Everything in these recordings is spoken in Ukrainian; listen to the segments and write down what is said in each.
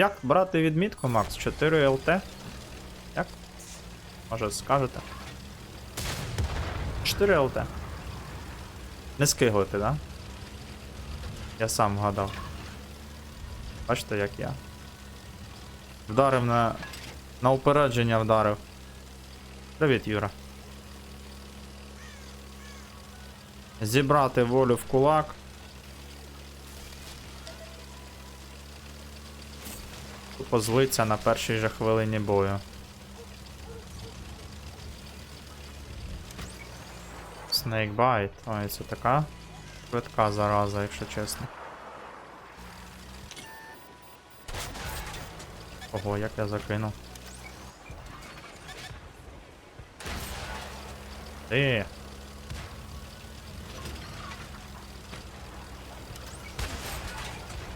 Як брати відмітку, Макс? 4 ЛТ? Як? Може скажете? 4 ЛТ. Не скиглити, да? Я сам вгадав. Бачите, як я. Вдарив на. На упередження вдарив. Привіт, Юра. Зібрати волю в кулак. Тупо злиться на першій же хвилині бою. Snakebite. Ой, це така швидка зараза, якщо чесно. Ого, як я закинув. Ти.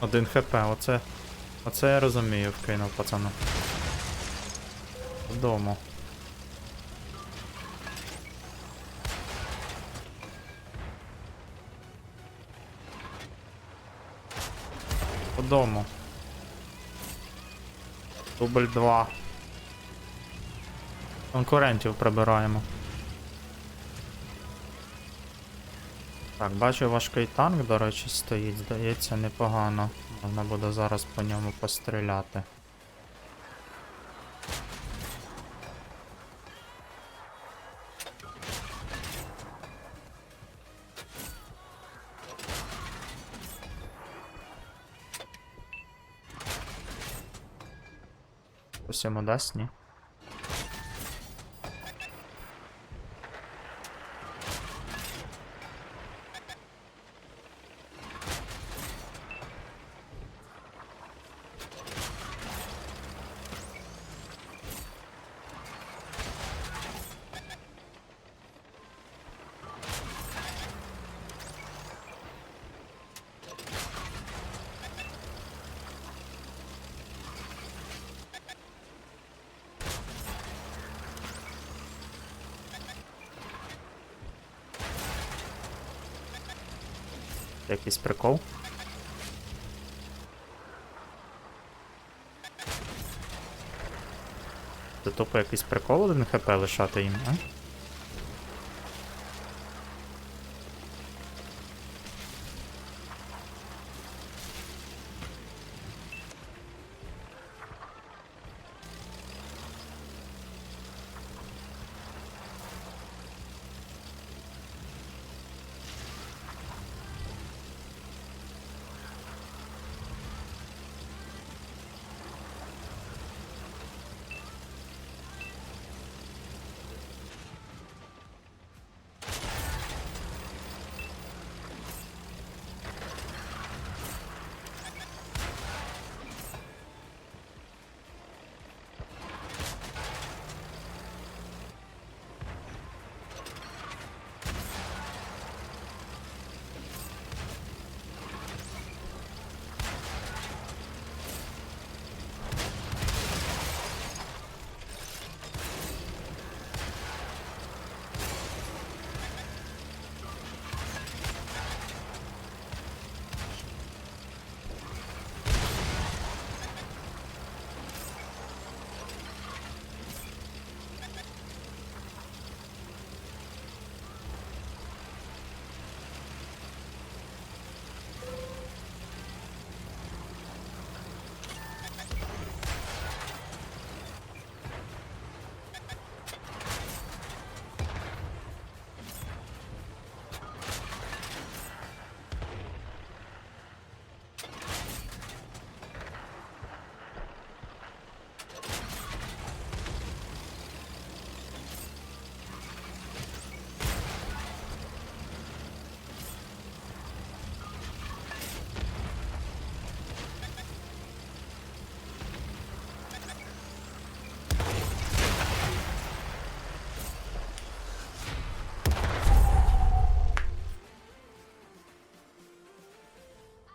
Один хп, оце. Оце я розумію, вкинув пацану. Додому. Додому. Дубль 2. Конкурентів прибираємо. Так, бачу важкий танк, до речі, стоїть, здається, непогано. Можна буде зараз по ньому постріляти. Йому дасть, ні? Якийсь прикол? Це тупо якийсь прикол один хп лишати їм, а?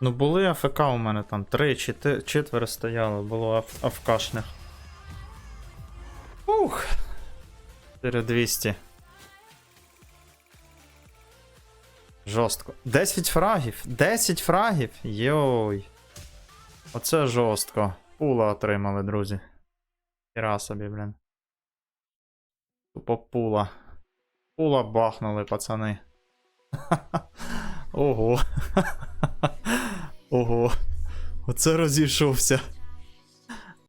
Ну були АФК у мене там три, чти- четверо стояло, було аф- АФКшних. Ух. 4200. Жорстко. 10 фрагів! 10 фрагів! Йой. Оце жорстко. Пула отримали, друзі. Хіра собі, блін. Тупо пула. Пула бахнули, пацани. Ого. Ого. Оце розійшовся.